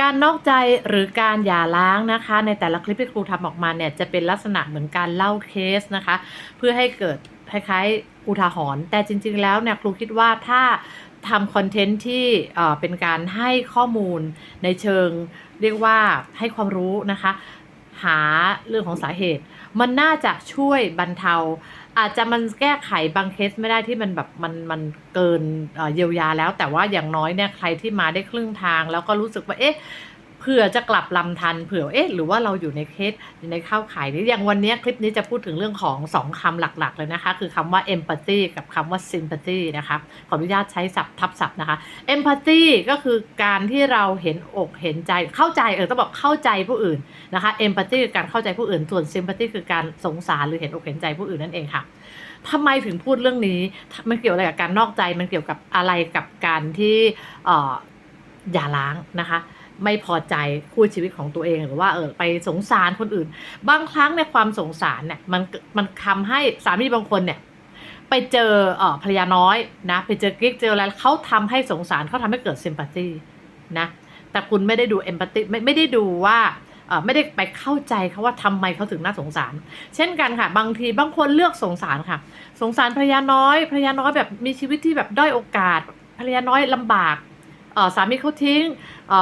การนอกใจหรือการหย่าร้างนะคะ ในแต่ละคลิปที่ครูทำออกมาเนี่ยจะเป็นลักษณะเหมือนการเล่าเคสนะคะ เพื่อให้เกิดคล้ายๆอุทาหรณ์แต่จริง ๆ แล้วเนี่ยครูคิดว่าถ้าทำคอนเทนต์ที่เป็นการให้ข้อมูลในเชิง เรียกว่าให้ความรู้นะคะ หาเรื่องของสาเหตุ มันน่าจะช่วยบรรเทา อาจจะมันแก้ไขบางเคสไม่ได้ที่มันแบบมันมันเกินเยียวยาแล้ว แต่ว่าอย่างน้อยเนี่ยใครที่มาได้ครึ่งทาง แล้วก็รู้สึกว่าเอ๊ะ ผื่อจะกลับลำทันเผื่อเอ๊ะหรือว่าเราอยู่ในเคสอยู่ในข้าวข่ายนี้อย่างวันนี้คลิปนี้จะพูดถึงเรื่องของสองคำหลักๆเลยนะคะ คือคำว่า empathy กับคำว่า sympathy นะคะขออนุญาตใช้ศัพท์ทับศัพท์นะคะ empathy ก็คือการที่เราเห็นอกเห็นใจเข้าใจเออต้องบอกเข้าใจผู้อื่นนะคะ empathy คือการเข้าใจผู้อื่นส่วน sympathy คือการสงสารหรือเห็นอกเห็นใจผู้อื่นนั่นเองค่ะทำไมถึงพูดเรื่องนี้มันเกี่ยวอะไรกับการนอกใจมันเกี่ยวกับอะไรกับการที่อออย่าล้างนะคะ ไม่พอใจคู่ชีวิตของตัวเองหรือว่าเออไปสงสารคนอื่น บางครั้งในความสงสารเนี่ยมันมันทำให้สามีบางคนเนี่ยไปเจอเออภรรยาน้อยนะไปเจอกิ๊กเจออะไรเขาทำให้สงสารเขาทำให้เกิดซิมพัตตีนะแต่คุณไม่ได้ดูเอมพัตตีไม่ไม่ได้ดูว่าเออไม่ได้ไปเข้าใจเขาว่าทำไมเขาถึงน่าสงสาร เช่นกันค่ะ บางทีบางคนเลือกสงสารค่ะ สงสารภรรยาน้อยภรรยาน้อยแบบมีชีวิตที่แบบด้อยโอกาสภรรยาน้อยลำบาก สามีเขาทิ้ง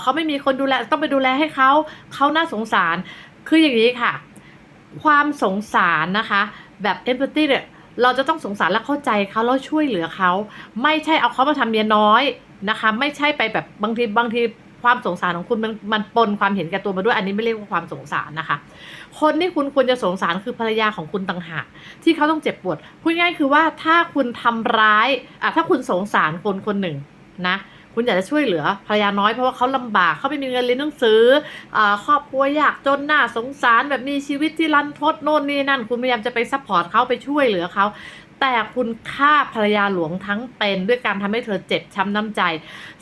เขาไม่มีคนดูแลต้องไปดูแลให้เขาเขาน่าสงสารคืออย่างนี้ค่ะ ความสงสารนะคะ แบบเอมพัตตีเนี่ยเราจะต้องสงสารและเข้าใจเขาแล้วช่วยเหลือเขาไม่ใช่เอาเขามาทำเมียน้อยนะคะ ไม่ใช่ไปแบบบางทีบางทีความสงสารของคุณมันมันปนความเห็นแก่ตัวมาด้วยอันนี้ไม่เรียกว่าความสงสารนะคะ คนที่คุณควรจะสงสารคือภรรยาของคุณต่างหากที่เขาต้องเจ็บปวดพูดง่ายคือว่าถ้าคุณทำร้ายอะถ้าคุณสงสารคนคนหนึ่งนะ คุณอยากจะช่วยเหลือภรรยาน้อยเพราะว่าเขาลำบากเขาไม่มีเงินเรียนหนังสืออครอบครัวยากจนหน้าสงสารแบบมีชีวิตที่รันทดโน่นนี่นั่น คุณพยายามจะไปซัพพอร์ตเขาไปช่วยเหลือเขาแต่คุณฆ่าภรรยาหลวงทั้งเป็นด้วยการทำให้เธอเจ็บช้ำน้ำใจ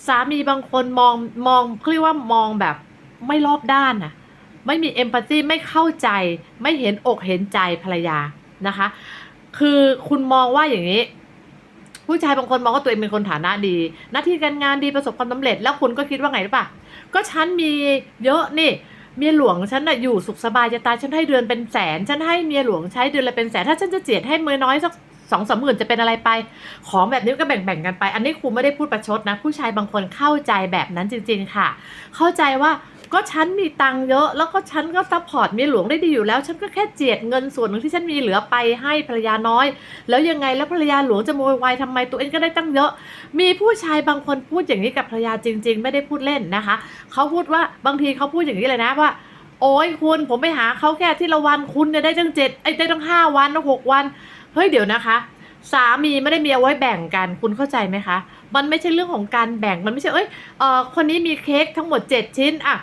สามีบางคนมองมองเรียกว่ามองแบบไม่รอบด้านน่ะไม่มีเอมพัตตีไม่เข้าใจ ไม่เห็นอกเห็นใจภรรยานะคะ คือคุณมองว่าอย่างนี้ ผู้ชายบางคนมองว่าตัวเองเป็นคนฐานะดี หน้าที่การงานดีประสบความสำเร็จ แล้วคุณก็คิดว่าไงหรือเปล่าก็ฉันมีเยอะนี่เมียหลวงฉันน่ะอยู่สุขสบายจะตายฉันให้เดือนเป็นแสน ฉันให้เมียหลวงใช้เดือนละเป็นแสน ถ้าฉันจะเจียดให้เมียน้อยสักสองสามหมื่นจะเป็นอะไรไป ของแบบนี้ก็แบ่งๆกันไป อันนี้ครูไม่ได้พูดประชดนะ ผู้ชายบางคนเข้าใจแบบนั้นจริง ๆ ค่ะ เข้าใจว่า ก็ฉันมีตังค์เยอะ แล้วก็ฉันก็ซัพพอร์ตเมียหลวงได้ดีอยู่แล้ว ฉันก็แค่เจียดเงินส่วนหนึ่งที่ฉันมีเหลือไปให้ภรรยาน้อย แล้วยังไงแล้วภรรยาหลวงจะโวยวายทำไมตัวเองก็ได้ตั้งเยอะ มีผู้ชายบางคนพูดอย่างนี้กับภรรยาจริง ๆ ไม่ได้พูดเล่นนะคะเขาพูดว่าบางทีเขาพูดอย่างนี้เลยนะว่าโอ้ยคุณผมไปหาเขาแค่ที่ละวันคุณเนี่ยได้ตั้งเจ็ดไอ้ได้ตั้งห้าวันหกวันเฮ้ยเดี๋ยวนะคะ สามีไม่ได้มีเอาไว้แบ่งกันคุณเข้าใจไหมคะ มันไม่ใช่เรื่องของการแบ่งมันไม่ใช่เอ้ยเออคนนี้มีเค้กทั้งหมดเจ็ดชิ้นอะ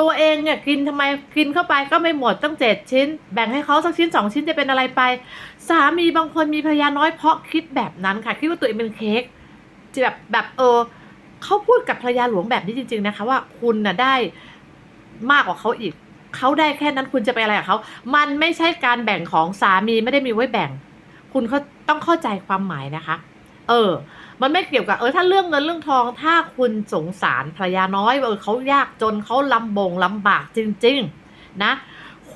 ตัวเองเนี่ยกินทำไมกินเข้าไปก็ไม่หมดตั้งเจ็ดชิ้น แบ่งให้เขาสักชิ้นสองชิ้นจะเป็นอะไรไป สามีบางคนมีภรรยาน้อยเพราะคิดแบบนั้นค่ะคิดว่าตัวเองเป็นเค้กจะแบบแบบเออเขาพูดกับภรรยาหลวงแบบนี้จริง ๆนะคะ ว่าคุณน่ะได้มากกว่าเขาอีกเขาได้แค่นั้นคุณจะไปอะไรกับเขามันไม่ใช่การแบ่งของสามีไม่ได้มีไว้แบ่ง คุณเขาต้องเข้าใจความหมายนะคะ เออ มันไม่เกี่ยวกับเออถ้าเรื่องเงินเรื่องทอง ถ้าคุณสงสารภรรยาน้อยเออเขายากจนเขาลำบงลำบากจริง ๆ นะ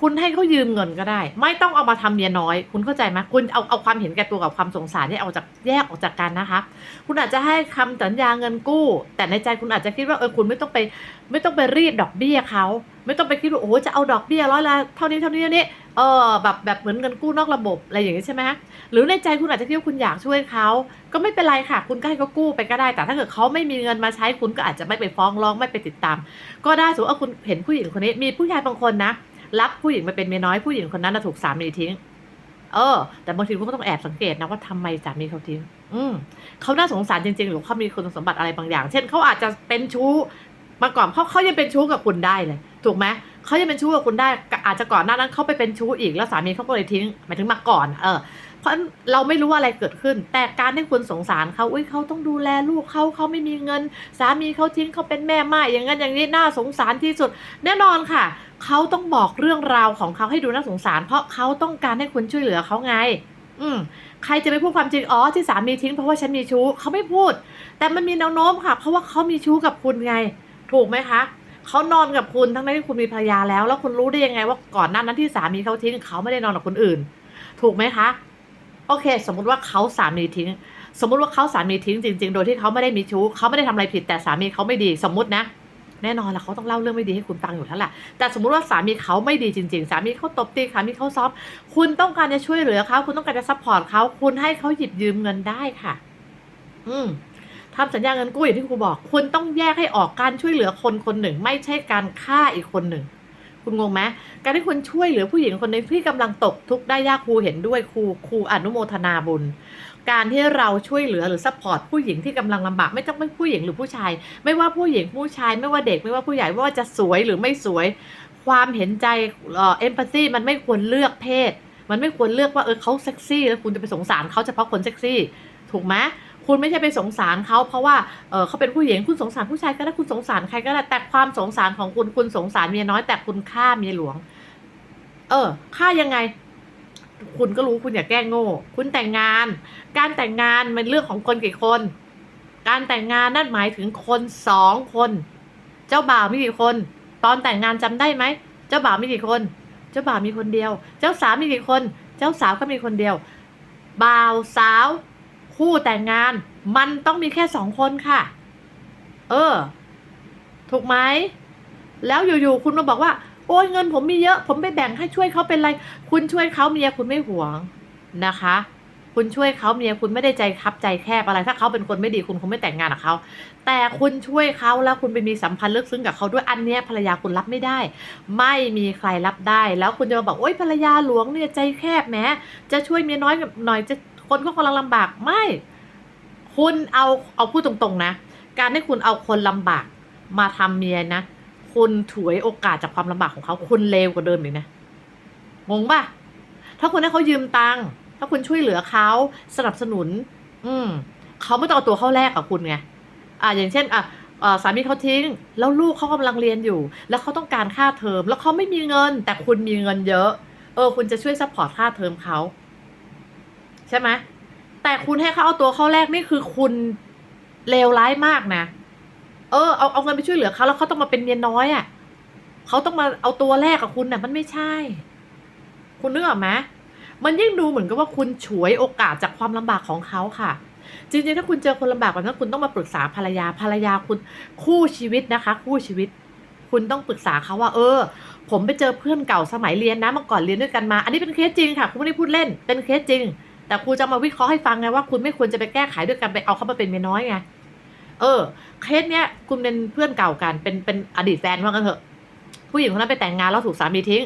คุณให้เขายืมเงินก็ได้ ไม่ต้องเอามาทำเมียน้อย คุณเข้าใจไหมคุณเอาเอาความเห็นแก่ตัวกับความสงสารนี่เอาจากแยกออกจากกันนะคะ คุณอาจจะให้คำสัญญาเงินกู้ แต่ในใจคุณอาจจะคิดว่าเออคุณไม่ต้องไป ไม่ต้องไปรีดดอกเบี้ยเขา ไม่ต้องไปคิดว่าโอ้จะเอาดอกเบี้ยร้อยละเท่านี้เท่านี้เท่านี้เออแบบแบบเหมือนเงินกู้นอกระบบอะไรอย่างนี้ใช่ไหมหรือในใจคุณอาจจะคิดว่าคุณอยากช่วยเขาก็ไม่เป็นไรค่ะ คุณก็ให้เขากู้ไปก็ได้ แต่ถ้าเกิดเขาไม่มีเงินมาใช้คุณก็อาจจะไม่ไปฟ้องร้องไม่ไปติดตาม ก็ได้สมมติว่าคุณเห็นผู้หญิงคนนี้มีผู้ชายบางคนนะ รับผู้หญิงมาเป็นเมียน้อยผู้หญิงคนนั้นถูกสามีทิ้งเออแต่บางทีคุณก็ต้องแอบสังเกตนะว่าทำไมสามีเขาทิ้งอืมเขาน่าสงสารจริงๆ หรือเขามีคุณสมบัติอะไรบางอย่าง เช่นเขาอาจจะเป็นชู้ มาก่อนเขาเขายังเป็นชู้กับคุณได้เลย ถูกไหมเขายังเป็นชู้กับคุณได้ อาจจะก่อนหน้านั้นเขาไปเป็นชู้อีกแล้วสามีเขาก็เลยทิ้งหมายถึงมาก่อน เออ เพราะเราไม่รู้ว่าอะไรเกิดขึ้น แต่การที่คุณสงสารเขาอุ้ยเขาต้องดูแลลูกเขาเขาไม่มีเงิน สามีเขาทิ้งเขาเป็นแม่ไม้อย่างนั้นอย่างนี้น่าสงสารที่สุด แน่นอนค่ะเขาต้องบอกเรื่องราวของเขาให้ดูน่าสงสาร เพราะเขาต้องการให้คุณช่วยเหลือเขาไง อืมใครจะไปพูดความจริง อ๋อ ที่สามีทิ้งเพราะว่าฉันมีชู้เขาไม่พูด แต่มันมีแนวโน้มค่ะ เพราะว่าเขามีชู้กับคุณไง ถูกไหมคะเขานอนกับคุณทั้งที่คุณมีภรรยาแล้ว แล้วคุณรู้ได้ยังไงว่าก่อนหน้านั้นที่สามีเขาทิ้งเขาไม่ได้นอนกับคนอื่น ถูกไหมคะ โอเค สมมุติว่าเขาสามีทิ้ง สมมุติว่าเขาสามีทิ้งจริง ๆ โดยที่เขาไม่ได้มีชู้เขาไม่ได้ทำอะไรผิดแต่สามีเขาไม่ดี สมมตินะแน่นอนละเขาต้องเล่าเรื่องไม่ดีให้คุณฟังอยู่แล้วแหละแต่สมมุติว่าสามีเขาไม่ดีจริง ๆ สามีเขาตบตีสามีเขาซ้อม คุณต้องการจะช่วยเหลือเขาคุณต้องการจะซัพพอร์ตเขาคุณให้เขาหยิบยืมเงินได้ค่ะ อืม ทำสัญญาเงินกู้อย่างที่ครูบอก คุณต้องแยกให้ออกการช่วยเหลือคนคนหนึ่ง ไม่ใช่การฆ่าอีกคนหนึ่ง คุณงงไหมการที่คุณช่วยเหลือผู้หญิงคนนึงที่กำลังตกทุกข์ได้ยากครูเห็นด้วยครูครูอนุโมทนาบุญ การที่เราช่วยเหลือหรือซัพพอร์ตผู้หญิงที่กำลังลำบากไม่ต้องเป็นผู้หญิงหรือผู้ชาย ไม่ว่าผู้หญิงผู้ชาย ไม่ว่าเด็กไม่ว่าผู้ใหญ่ว่าจะสวยหรือไม่สวย ความเห็นใจเออเอมพัซซีมันไม่ควรเลือกเพศ มันไม่ควรเลือกว่าเออเขาเซ็กซี่แล้วคุณจะไปสงสารเขาเฉพาะคนเซ็กซี่ถูกไหม คุณไม่ใช่ไปสงสารเขาเพราะว่าเเขาเป็นผู้หญิงคุณสงสารผู้ชายก็ได้คุณสงสารใครก็ได้แต่ความสงสารของคุณคุณสงสารเมียน้อยแต่คุณฆ่าเมียหลวง เออฆ่ายังไง คุณก็รู้คุณอย่าแกล้งโง่ คุณแต่งงาน การแต่งงานมันเรื่องของคนกี่คน การแต่งงานนั่นหมายถึงคนสองคน เจ้าบ่าวมีกี่คน ตอนแต่งงานจำได้ไหมเจ้าบ่าวมีกี่คน เจ้าบ่าวมีคนเดียว เจ้าสาวมีกี่คน เจ้าสาวก็มีคนเดียว บ่าวสาว คู่แต่งงาน มันต้องมีแค่สองคนค่ะ เออ ถูกไหม แล้วอยู่ๆคุณมาบอกว่า โอ้ยเงินผมมีเยอะ ผมไปแบ่งให้ช่วยเขาเป็นไร คุณช่วยเขาเมียคุณไม่หวงนะคะ คุณช่วยเขาเมียคุณไม่ได้ใจคับใจแคบอะไร ถ้าเขาเป็นคนไม่ดีคุณคงไม่แต่งงานกับเขา แต่คุณช่วยเขาแล้วคุณไปมีสัมพันธ์ลึกซึ้งกับเขาด้วยอันเนี้ยภรรยาคุณรับไม่ได้ ไม่มีใครรับได้ แล้วคุณจะมาบอกโอ้ยภรรยาหลวงเนี่ยใจแคบแหมจะช่วยเมียน้อยหน่อยจะ คนก็กำลังลำบากไม่ คุณเอาเอาพูดตรงๆนะ การที่คุณเอาคนลำบากมาทำเมียนะ คุณถวยโอกาสจากความลำบากของเขาคุณเลวกว่าเดิมอีกนะงงป่ะถ้าคุณให้เขายืมตังค์ถ้าคุณช่วยเหลือเขาสนับสนุน อืมเขาไม่ต้องเอาตัวเข้าแลกกับคุณไงอ่าอย่างเช่นอะสามีเขาทิ้ง แล้วลูกเขากำลังเรียนอยู่ แล้วเขาต้องการค่าเทอม แล้วเขาไม่มีเงิน แต่คุณมีเงินเยอะ เออ คุณจะช่วยซัพพอร์ตค่าเทอมเขา ใช่ไหมแต่คุณให้เขาเอาตัวเข้าแลกนี่คือคุณเลวร้ายมากนะ เออเอาเอาเงินไปช่วยเหลือเขาแล้วเขาต้องมาเป็นเมียน้อยอะ่ะเขาต้องมาเอาตัวแรกกับคุณน่ะ มันไม่ใช่ คุณนึกออกไหมมันยิ่งดูเหมือนกับว่าคุณฉวยโอกาสจากความลำบากของเขาค่ะ จริงๆ ถ้าคุณเจอคนลำบากแบบนั้นคุณต้องมาปรึกษาภรรยาภรรยาคุณคู่ชีวิตนะคะ คู่ชีวิต คุณต้องปรึกษาเขาว่า เออ ผมไปเจอเพื่อนเก่าสมัยเรียนนะเมื่อก่อนเรียนด้วยกันมา อันนี้เป็นเคสจริงค่ะ คุณไม่ได้พูดเล่น เป็นเคสจริง แต่ครูจะมาวิเคราะห์ให้ฟังไงว่าคุณไม่ควรจะไปแก้ไขด้วยกันไปเอาเขามาเป็นเมียน้อยไงเออเคสเนี้ยคุณเป็นเพื่อนเก่ากัน เป็นเป็นอดีตแฟนว่ากันเถอะ ผู้หญิงคนนั้นไปแต่งงานแล้วถูกสามีทิ้ง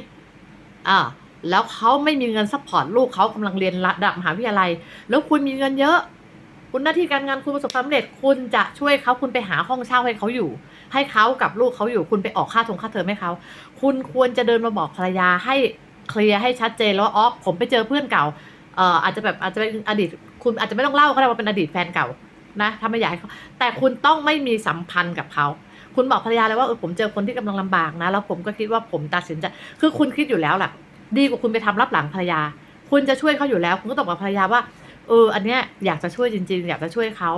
อ่าแล้วเขาไม่มีเงินซัพพอร์ตลูกเขากำลังเรียนระดับมหาวิทยาลัย แล้วคุณมีเงินเยอะ คุณหน้าที่การงานคุณประสบความสำเร็จ คุณจะช่วยเขาคุณไปหาห้องเช่าให้เขาอยู่ ให้เขากับลูกเขาอยู่ คุณไปออกค่าทงค่าเทอมให้เขา คุณควรจะเดินมาบอกภรรยาให้เคลียร์ให้ชัดเจนแล้วอ๋อผมไปเจอเพื่อนเก่า เอ่ออาจจะแบบอาจจะเป็นอดีต คุณอาจจะไม่ต้องเล่าก็ได้ว่าเป็นอดีตแฟนเก่านะถ้าไม่อยากให้เขาแต่คุณต้องไม่มีสัมพันธ์กับเขาคุณบอกภรรยาเลยว่าเออผมเจอคนที่กำลังลำบากนะ แล้วผมก็คิดว่าผมตัดสินใจคือคุณคิดอยู่แล้วแหละดีกว่าคุณไปทำรับหลังภรรยา คุณจะช่วยเขาอยู่แล้ว คุณก็ตอบกับภรรยาว่าเอออันเนี้ยอยากจะช่วยจริง ๆ อยากจะช่วยเขา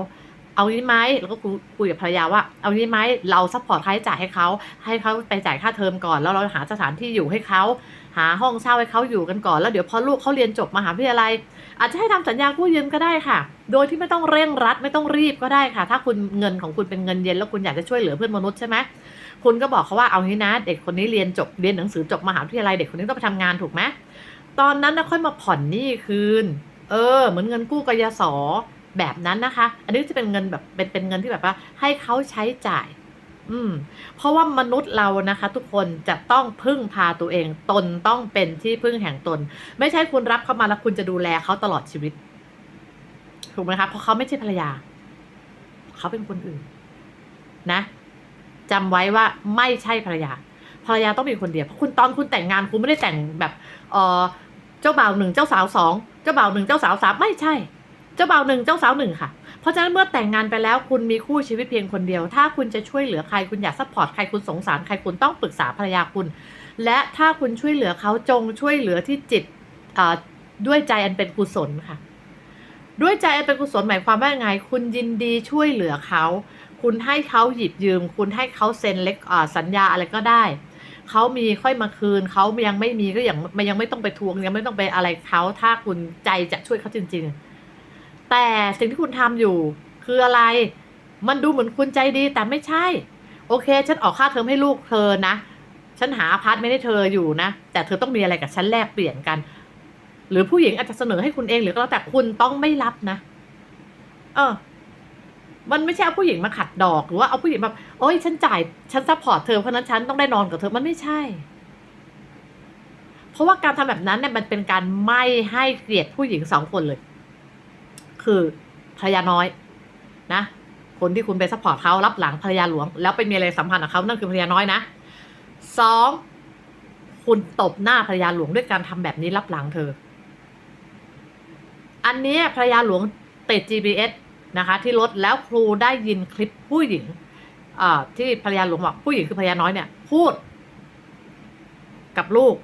เอางี้ไหมแล้วก็คุยกับภรรยาว่า เอางี้ไหมเราซัพพอร์ตค่าใช้จ่ายให้เขาให้เขาไปจ่ายค่าเทอมก่อนแล้วเราหาสถานที่อยู่ให้เขาหาห้องเช่าให้เขาอยู่กันก่อนแล้วเดี๋ยวพอลูกเขาเรียนจบมหาวิทยาลัย อาจจะให้ทำสัญญากู้ยืมก็ได้ค่ะ โดยที่ไม่ต้องเร่งรัดไม่ต้องรีบก็ได้ค่ะ ถ้าคุณเงินของคุณเป็นเงินเย็นแล้วคุณอยากจะช่วยเหลือเพื่อนมนุษย์ใช่ไหมคุณก็บอกเขาว่าเอางี้นะ เด็กคนนี้เรียนจบเรียนหนังสือจบมหาวิทยาลัยเด็กคนนี้ต้องไปทำงานถูกไหมตอนนั้นนะค่อยมาผ่อนหนี้คืน เออ เหมือนเงินกู้กยศ แบบนั้นนะคะ อันนี้จะเป็นเงินแบบเป็นเป็นเงินที่แบบว่า ให้เขาใช้จ่าย อืม เพราะว่ามนุษย์เรานะคะ ทุกคนจะต้องพึ่งพาตัวเอง ตนต้องเป็นที่พึ่งแห่งตน ไม่ใช่คุณรับเข้ามาแล้วคุณจะดูแลเขาตลอดชีวิต ถูกไหมคะเพราะเขาไม่ใช่ภรรยา เขาเป็นคนอื่น นะจำไว้ว่าไม่ใช่ภรรยาภรรยาต้องมีคนเดียวเพราะคุณตอนคุณแต่งงานคุณไม่ได้แต่งแบบเออเจ้าบ่าวหนึ่งเจ้าสาวสองเจ้าบ่าวหนึ่งเจ้าสาวสามไม่ใช่ เจ้าบ่าวหนึ่งเจ้าสาวหนึ่งค่ะ เพราะฉะนั้นเมื่อแต่งงานไปแล้วคุณมีคู่ชีวิตเพียงคนเดียว ถ้าคุณจะช่วยเหลือใครคุณอยากซัพพอร์ตใครคุณสงสารใครคุณต้องปรึกษาภรรยาคุณ และถ้าคุณช่วยเหลือเขาจงช่วยเหลือที่จิตด้วยใจอันเป็นกุศลค่ะ ด้วยใจอันเป็นกุศลหมายความว่าไง คุณยินดีช่วยเหลือเขา คุณให้เขาหยิบยืม คุณให้เขาเซ็นเล็กสัญญาอะไรก็ได้เขามีค่อยมาคืนเขายังไม่มีก็ยังมันยังไม่ต้องไปทวงยังไม่ต้องไปอะไรเขาถ้าคุณใจจะช่วยเขาจริง ๆ แต่สิ่งที่คุณทำอยู่คืออะไร มันดูเหมือนคุณใจดีแต่ไม่ใช่ โอเค ฉันออกค่าเทอมให้ลูกเธอนะ ฉันหาอพาร์ตไม่ได้เธออยู่นะ แต่เธอต้องมีอะไรกับฉันแลกเปลี่ยนกัน หรือผู้หญิงอาจจะเสนอให้คุณเองหรือก็แล้วแต่คุณต้องไม่รับนะ เออ มันไม่ใช่เอาผู้หญิงมาขัดดอกหรือว่าเอาผู้หญิงแบบโอ้ยฉันจ่ายฉันซัพพอร์ตเธอเพราะนั้นฉันต้องได้นอนกับเธอมันไม่ใช่เพราะว่าการทำแบบนั้นเนี่ยมันเป็นการไม่ให้เกียรติผู้หญิงสองคนเลย คือภรรยาน้อยนะ คนที่คุณไปซัพพอร์ตเขารับหลังภรรยาหลวง แล้วไปมีอะไรสัมพันธ์กับเขานั่นคือภรรยาน้อยนะสองคุณตบหน้าภรรยาหลวงด้วยการทำแบบนี้รับหลังเธอ อันนี้ภรรยาหลวงติด GPS นะคะ ที่รถแล้วครูได้ยินคลิปผู้หญิงที่ภรรยาหลวงบอกผู้หญิงคือภรรยาน้อยเนี่ย พูด กับลูก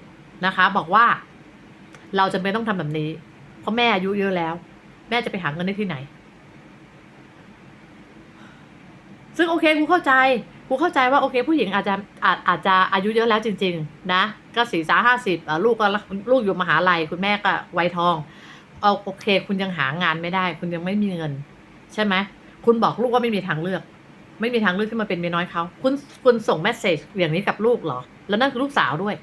นะคะ บอกว่าเราจะไม่ต้องทำแบบนี้ เพราะแม่อายุเยอะแล้ว ม่จะไปหาเงินได้ที่ไหน ซึ่งโอเคครูเข้าใจครูเข้าใจว่าโอเค ผู้หญิงอาจจะอาจอาจจะอายุเยอะแล้วจริง ๆ นะก็สี่สาห้าสิบลูกก็ลูกอยู่มหาลัยคุณแม่ก็วัยทองเอาโอเค คุณยังหางานไม่ได้ คุณยังไม่มีเงิน ใช่ไหมคุณบอกลูกว่าไม่มีทางเลือก ไม่มีทางเลือกที่มาเป็นเมียน้อยเขาคุณคุณส่งเมสเซจอย่างนี้กับลูกเหรอ แล้วนั่นคือลูกสาวด้วย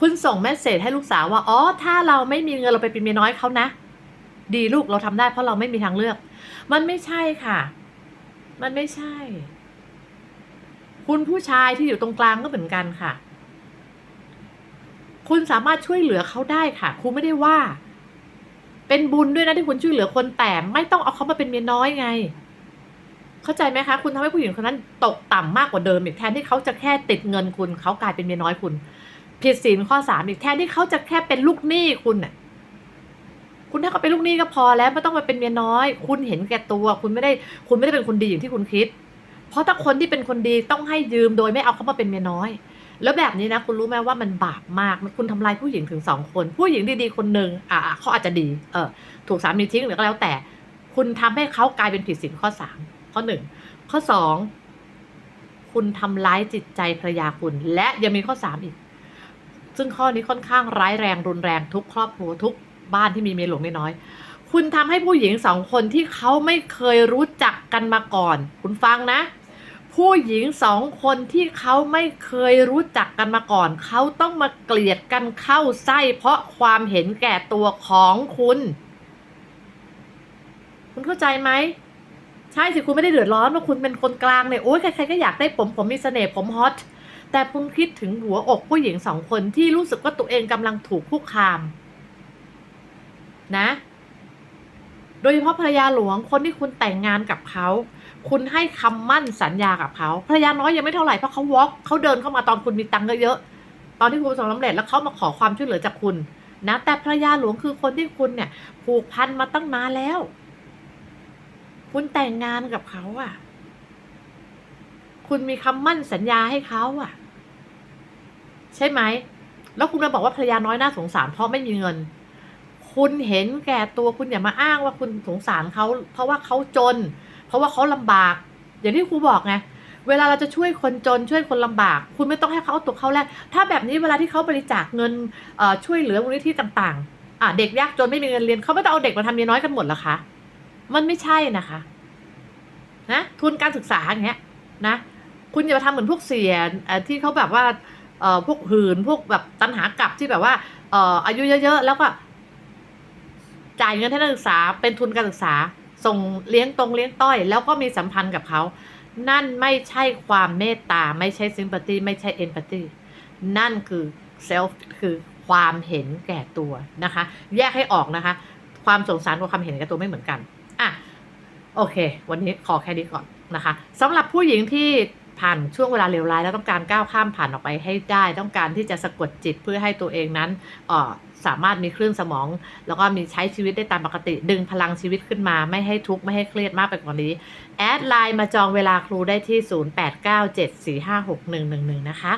คุณส่งเมสเซจให้ลูกสาวว่าอ๋อถ้าเราไม่มีเงินเราไปเป็นเมียน้อยเขานะ ดีลูกเราทำได้เพราะเราไม่มีทางเลือก มันไม่ใช่ค่ะ มันไม่ใช่ คุณผู้ชายที่อยู่ตรงกลางก็เหมือนกันค่ะ คุณสามารถช่วยเหลือเขาได้ค่ะครูไม่ได้ว่า เป็นบุญด้วยนะที่คุณช่วยเหลือคนแต่ไม่ต้องเอาเขามาเป็นเมียน้อยไง เข้าใจไหมคะ คุณทำให้ผู้หญิงคนนั้นตกต่ำมากกว่าเดิมอีกแทนที่เขาจะแค่ติดเงินคุณเขากลายเป็นเมียน้อยคุณผิดศีลข้อสามอีกแทนที่เขาจะแค่เป็นลูกหนี้คุณน่ะ คุณถ้าเขาเป็นลูกหนี้ก็พอแล้วไม่ต้องมาเป็นเมียน้อย คุณเห็นแก่ตัว คุณไม่ได้คุณไม่ได้เป็นคนดีอย่างที่คุณคิด เพราะถ้าคนที่เป็นคนดีต้องให้ยืมโดยไม่เอาเขามาเป็นเมียน้อย แล้วแบบนี้นะ คุณรู้ไหมว่ามันบาปมากคุณทำลายผู้หญิงถึงสองคน ผู้หญิงดีๆคนหนึ่งอ่าเขาอาจจะดีเออถูกสามีทิ้งหรือก็แล้วแต่ คุณทำให้เขากลายเป็นผิดศีลข้อสามข้อหนึ่งข้อสองคุณทำร้ายจิตใจภรรยาคุณ และยังมีข้อสามอีก ซึ่งข้อนี้ค่อนข้างร้ายแรงรุนแรงทุกครอบครัวทุก บ้านที่มีเมียหลวงน้อยๆคุณทำให้ผู้หญิงสองคนที่เขาไม่เคยรู้จักกันมาก่อน คุณฟังนะ ผู้หญิงสองคนที่เขาไม่เคยรู้จักกันมาก่อน เขาต้องมาเกลียดกันเข้าไส้ เพราะความเห็นแก่ตัวของคุณ คุณเข้าใจไหมใช่สิคุณไม่ได้เดือดร้อนว่าคุณเป็นคนกลางเนี่ยโอ้ยใครๆก็อยากได้ผมผมมีเสน่ห์ผมฮอตแต่คุณคิดถึงหัวอกผู้หญิงสองคนที่รู้สึกว่าตัวเองกำลังถูกคุกคาม นะ โดยเฉพาะภรรยาหลวงคนที่คุณแต่งงานกับเขาคุณให้คำมั่นสัญญากับเขาภรรยาน้อยยังไม่เท่าไหร่เพราะเขาวอล์กเขาเดินเข้ามาตอนคุณมีตังค์เยอะๆตอนที่คุณประสบความสำเร็จแล้วเขามาขอความช่วยเหลือจากคุณนะแต่ภรรยาหลวงคือคนที่คุณเนี่ย ผูกพันมาตั้งนานแล้ว คุณแต่งงานกับเขาอะ คุณมีคำมั่นสัญญาให้เขาอะ ใช่ไหม แล้วคุณมาบอกว่าภรรยาน้อยน่าสงสารเพราะไม่มีเงิน คุณเห็นแก่ตัวคุณอย่ามาอ้างว่าคุณสงสารเขาเพราะว่าเขาจน เพราะว่าเขาลำบาก อย่างที่ครูบอกไงเวลาเราจะช่วยคนจนช่วยคนลำบาก คุณไม่ต้องให้เขาเอาตัวเขาแรกถ้าแบบนี้เวลาที่เขาบริจาคเงินช่วยเหลือมูลนิธิต่างๆอะเด็กยากจนไม่มีเงินเรียนเขาไม่ต้องเอาเด็กมาทำเมียน้อยกันหมดหรอคะมันไม่ใช่นะคะนะทุนการศึกษาอย่างเงี้ยนะคุณอย่ามาทำเหมือนพวกเสียเอ่อที่เขาแบบว่าพวกหืนพวกแบบตันหากลับที่แบบว่าอายุเยอะๆแล้วก็ จ่ายเงินให้นักศึกษาเป็นทุนการศึกษา ส่งเลี้ยงตรงเลี้ยงต้อย แล้วก็มีสัมพันธ์กับเขา นั่นไม่ใช่ความเมตตา ไม่ใช่ซิมพัตตีไม่ใช่เอมพัตตีนั่นคือเซลฟ์คือความเห็นแก่ตัวนะคะ แยกให้ออกนะคะ ความสงสารกับความเห็นแก่ตัวไม่เหมือนกันอะโอเค วันนี้ขอแค่นี้ก่อนนะคะสำหรับผู้หญิงที่ ผ่านช่วงเวลาเลวร้ายแล้วต้องการก้าวข้ามผ่านออกไปให้ได้ ต้องการที่จะสะกดจิตเพื่อให้ตัวเองนั้นสามารถมีคลื่นสมอง แล้วก็มีใช้ชีวิตได้ตามปกติ ดึงพลังชีวิตขึ้นมา ไม่ให้ทุกข์ไม่ให้เครียดมากไปกว่านี้ แอดไลน์มาจองเวลาครูได้ที่ 0897456111 นะคะ